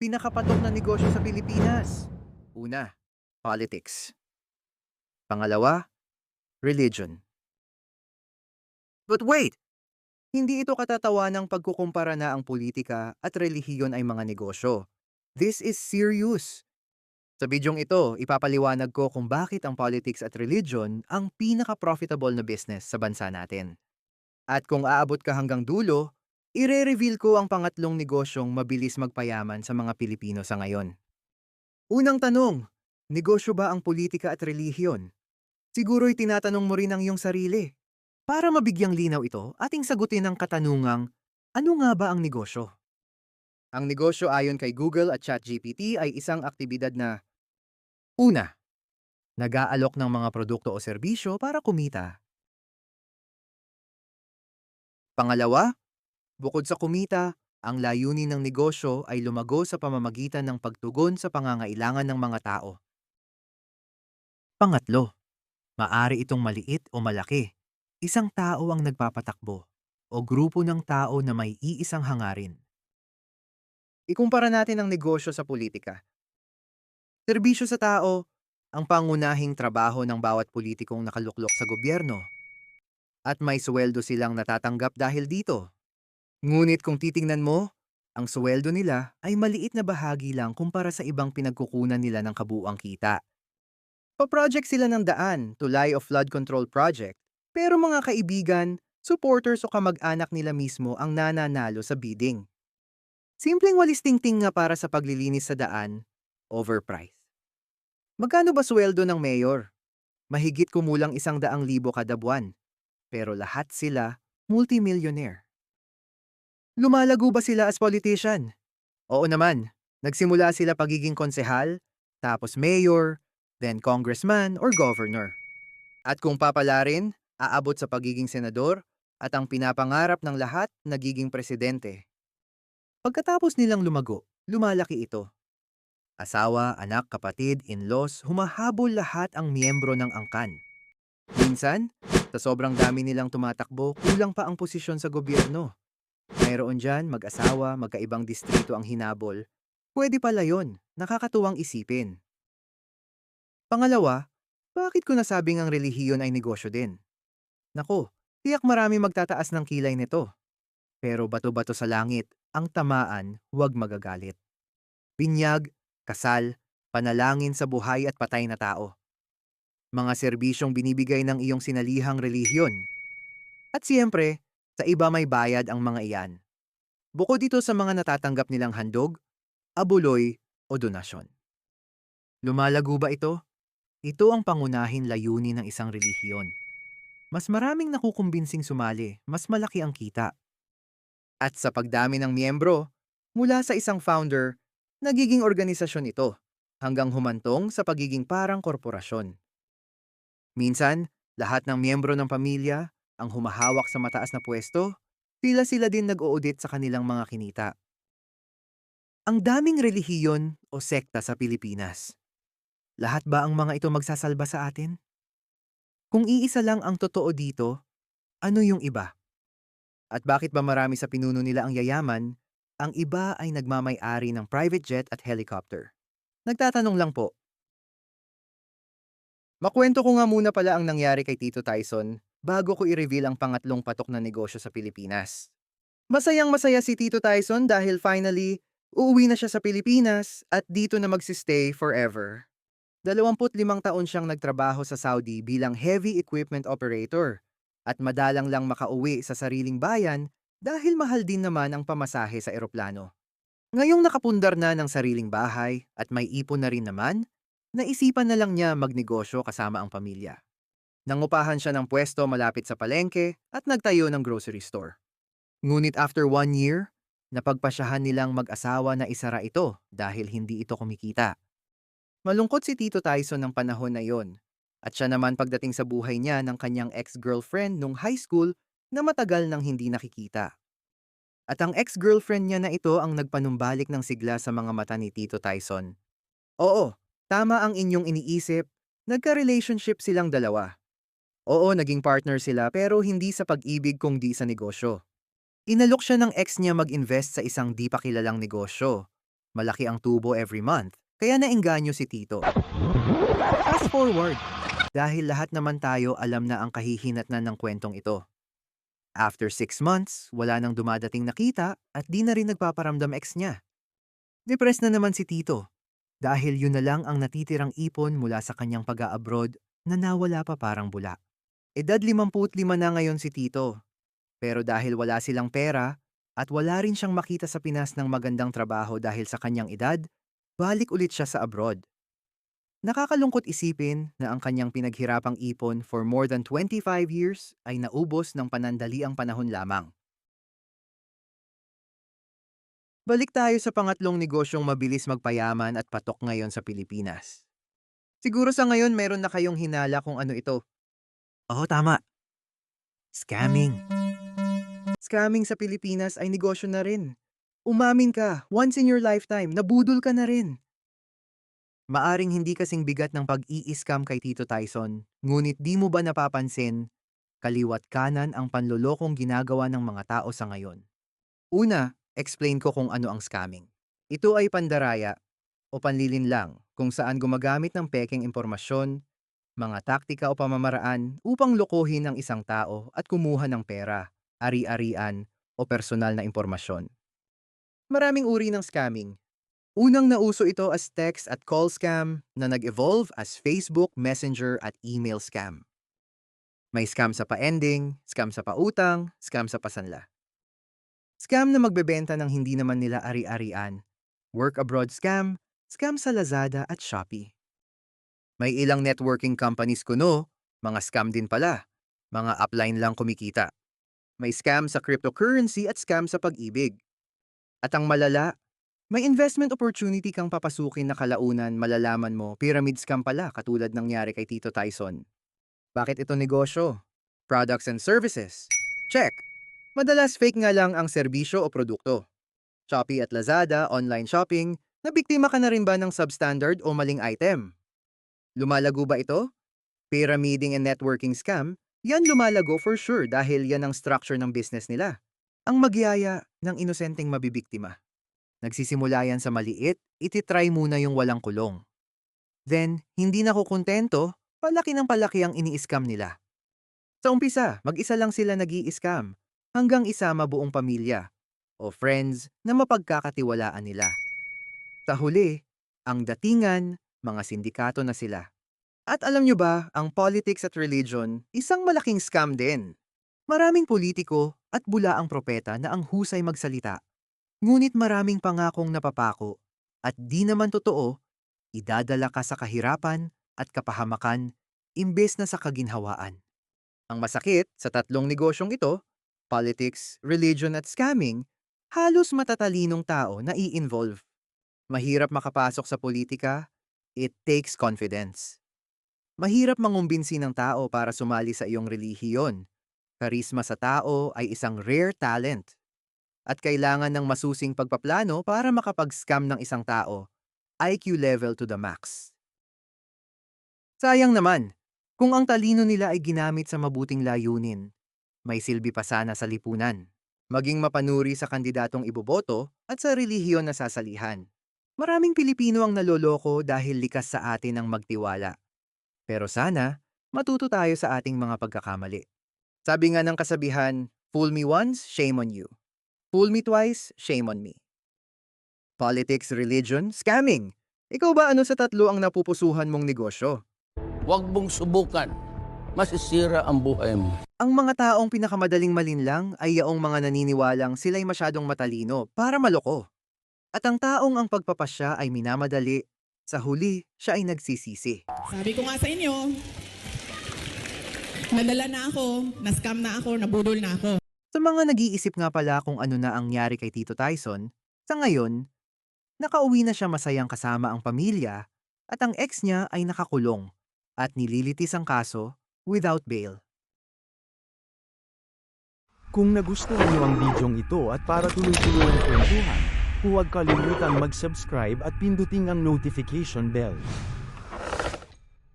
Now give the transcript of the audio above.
pinakapatok na negosyo sa Pilipinas? Una, politics. Pangalawa, religion. But wait! Hindi ito katatawa ng pagkukumpara na ang politika at relihiyon ay mga negosyo. This is serious. Sa bidyong ito, ipapaliwanag ko kung bakit ang politics at religion ang pinaka-profitable na business sa bansa natin. At kung aabot ka hanggang dulo, ire-reveal ko ang pangatlong negosyong mabilis magpayaman sa mga Pilipino sa ngayon. Unang tanong, negosyo ba ang politika at relihiyon? Siguro'y tinatanong mo rin ang iyong sarili. Para mabigyang linaw ito, ating sagutin ang katanungang, ano nga ba ang negosyo? Ang negosyo ayon kay Google at ChatGPT ay isang aktibidad na Una, nag-aalok ng mga produkto o serbisyo para kumita. Pangalawa, bukod sa kumita, ang layunin ng negosyo ay lumago sa pamamagitan ng pagtugon sa pangangailangan ng mga tao. Pangatlo, maari itong maliit o malaki. Isang tao ang nagpapatakbo o grupo ng tao na may iisang hangarin. Ikumpara natin ang negosyo sa politika. Serbisyo sa tao, ang pangunahing trabaho ng bawat politikong nakaluklok sa gobyerno. At may sweldo silang natatanggap dahil dito. Ngunit kung titingnan mo, ang sweldo nila ay maliit na bahagi lang kumpara sa ibang pinagkukunan nila ng kabuuang kita. Pa-project sila ng daan, tulay o flood control project, pero mga kaibigan, supporters o kamag-anak nila mismo ang nananalo sa bidding. Simpleng walis tingting nga para sa paglilinis sa daan, overpriced. Magkano ba sweldo ng mayor? Mahigit kumulang isang daang libo kada buwan. Pero lahat sila multimillionaire. Lumalago ba sila as politician? Oo naman. Nagsimula sila pagiging konsehal, tapos mayor, then congressman or governor. At kung papalarin, aabot sa pagiging senador at ang pinapangarap ng lahat nagiging presidente. Pagkatapos nilang lumago, lumalaki ito. Asawa, anak, kapatid, in-laws, humahabol lahat ang miyembro ng angkan. Minsan, sa sobrang dami nilang tumatakbo, kulang pa ang posisyon sa gobyerno. Mayroon dyan, mag-asawa, magkaibang distrito ang hinabol. Pwede pala yon, nakakatuwang isipin. Pangalawa, bakit ko nasabing ang relihiyon ay negosyo din? Nako, tiyak marami magtataas ng kilay nito. Pero bato-bato sa langit, ang tamaan, huwag magagalit. Binyag, kasal, panalangin sa buhay at patay na tao. Mga serbisyong binibigay ng iyong sinalihang relihiyon. At siyempre, sa iba may bayad ang mga iyan. Bukod dito sa mga natatanggap nilang handog, abuloy o donasyon. Lumalago ba ito? Ito ang pangunahin layunin ng isang relihiyon. Mas maraming nakukumbinsing sumali, mas malaki ang kita. At sa pagdami ng miyembro, mula sa isang founder, nagiging organisasyon ito hanggang humantong sa pagiging parang korporasyon. Minsan, lahat ng miyembro ng pamilya ang humahawak sa mataas na pwesto, sila-sila din nag-audit sa kanilang mga kinita. Ang daming relihiyon o sekta sa Pilipinas. Lahat ba ang mga ito magsasalba sa atin? Kung iisa lang ang totoo dito, ano yung iba? At bakit ba marami sa pinuno nila ang yayaman, ang iba ay nagmamay-ari ng private jet at helicopter? Nagtatanong lang po. Makwento ko nga muna pala ang nangyari kay Tito Tyson bago ko i-reveal ang pangatlong patok na negosyo sa Pilipinas. Masayang masaya si Tito Tyson dahil finally, uuwi na siya sa Pilipinas at dito na magsistay forever. 25 taon siyang nagtrabaho sa Saudi bilang heavy equipment operator at madalang lang makauwi sa sariling bayan dahil mahal din naman ang pamasahe sa eroplano. Ngayong nakapundar na ng sariling bahay at may ipon na rin naman, naisipan na lang niya magnegosyo kasama ang pamilya. Nangupahan siya ng pwesto malapit sa palengke at nagtayo ng grocery store. Ngunit after one year, napagpasyahan nilang mag-asawa na isara ito dahil hindi ito kumikita. Malungkot si Tito Tyson ng panahon na yon. At siya naman pagdating sa buhay niya ng kanyang ex-girlfriend nung high school na matagal nang hindi nakikita. At ang ex-girlfriend niya na ito ang nagpanumbalik ng sigla sa mga mata ni Tito Tyson. Oo, tama ang inyong iniisip, nagka-relationship silang dalawa. Oo, naging partner sila pero hindi sa pag-ibig kung di sa negosyo. Inalok siya ng ex niya mag-invest sa isang di pa kilalang negosyo. Malaki ang tubo every month, kaya naengganyo si Tito. Fast forward, dahil lahat naman tayo alam na ang kahihinatnan ng kwentong ito. After six months, wala nang dumadating na kita at di na rin nagpaparamdam ex niya. Depressed na naman si Tito dahil yun na lang ang natitirang ipon mula sa kanyang pag-a-abroad na nawala pa parang bula. Edad 55 na ngayon si Tito. Pero dahil wala silang pera at wala rin siyang makita sa Pinas ng magandang trabaho dahil sa kanyang edad, balik ulit siya sa abroad. Nakakalungkot isipin na ang kanyang pinaghirapang ipon for more than 25 years ay naubos ng panandaliang panahon lamang. Balik tayo sa pangatlong negosyong mabilis magpayaman at patok ngayon sa Pilipinas. Siguro sa ngayon meron na kayong hinala kung ano ito. Oo, tama. Scamming. Scamming sa Pilipinas ay negosyo na rin. Umamin ka, once in your lifetime, nabudol ka na rin. Maaring hindi kasing bigat ng pag-i-scam kay Tito Tyson, ngunit di mo ba napapansin, kaliwat kanan ang panlolokong ginagawa ng mga tao sa ngayon. Una, explain ko kung ano ang scamming. Ito ay pandaraya o panlilin lang kung saan gumagamit ng peking impormasyon, mga taktika o pamamaraan upang lokohin ang isang tao at kumuha ng pera, ari-arian o personal na impormasyon. Maraming uri ng scamming. Unang nauso ito as text at call scam na nag-evolve as Facebook, Messenger at email scam. May scam sa pa-ending, scam sa pautang, scam sa pasanla. Scam na magbebenta ng hindi naman nila ari-arian. Work abroad scam, scam sa Lazada at Shopee. May ilang networking companies kuno, mga scam din pala. Mga upline lang kumikita. May scam sa cryptocurrency at scam sa pag-ibig. At ang malala, may investment opportunity kang papasukin na kalaunan malalaman mo pyramid scam pala katulad ng nangyari kay Tito Tyson. Bakit ito negosyo? Products and services. Check. Madalas fake nga lang ang serbisyo o produkto. Shopee at Lazada, online shopping, nabiktima ka na rin ba ng substandard o maling item? Lumalago ba ito? Pyramiding and networking scam? Yan lumalago for sure dahil yan ang structure ng business nila. Ang magyaya ng inosenteng mabibiktima. Nagsisimula yan sa maliit, ititry muna yung walang kulong. Then, hindi na kukontento, palaki ng palaki ang ini-scam nila. Sa umpisa, mag-isa lang sila nag scam hanggang isama buong pamilya o friends na mapagkakatiwalaan nila. Sa huli, ang datingan, mga sindikato na sila. At alam nyo ba, ang politics at religion, isang malaking scam din. Maraming politiko at bula ang propeta na ang husay magsalita Ngunit maraming pangakong napapako at di naman totoo, idadala ka sa kahirapan at kapahamakan imbes na sa kaginhawaan. Ang masakit sa tatlong negosyong ito, politics, religion at scamming, halos matatalinong tao na i-involve. Mahirap makapasok sa politika, it takes confidence. Mahirap mangumbinsi ng tao para sumali sa iyong relihiyon. Karisma sa tao ay isang rare talent at kailangan ng masusing pagpaplano para makapag-scam ng isang tao. IQ level to the max. Sayang naman, kung ang talino nila ay ginamit sa mabuting layunin, may silbi pa sana sa lipunan. Maging mapanuri sa kandidatong iboboto at sa relihiyon na sasalihan. Maraming Pilipino ang naloloko dahil likas sa atin ang magtiwala. Pero sana, matuto tayo sa ating mga pagkakamali. Sabi nga ng kasabihan, fool me once, shame on you. Fool me twice, shame on me. Politics, religion, scamming. Ikaw ba ano sa tatlo ang napupusuhan mong negosyo? Huwag mong subukan. Masisira ang buhay mo. Ang mga taong pinakamadaling malinlang ay yaong mga naniniwalang sila'y masyadong matalino para maloko. At ang taong ang pagpapasya ay minamadali, sa huli siya ay nagsisisi. Sabi ko nga sa inyo, nadala na ako, na-scam na ako, nabudol na ako. Sa mga nag-iisip nga pala kung ano na ang nyari kay Tito Tyson, sa ngayon, nakauwi na siya masayang kasama ang pamilya at ang ex niya ay nakakulong at nililitis ang kaso without bail. Kung nagustuhan niyo ang bidyong ito at para tuloy-tuloy ang kwentuhan, huwag kalimutang mag-subscribe at pinduting ang notification bell.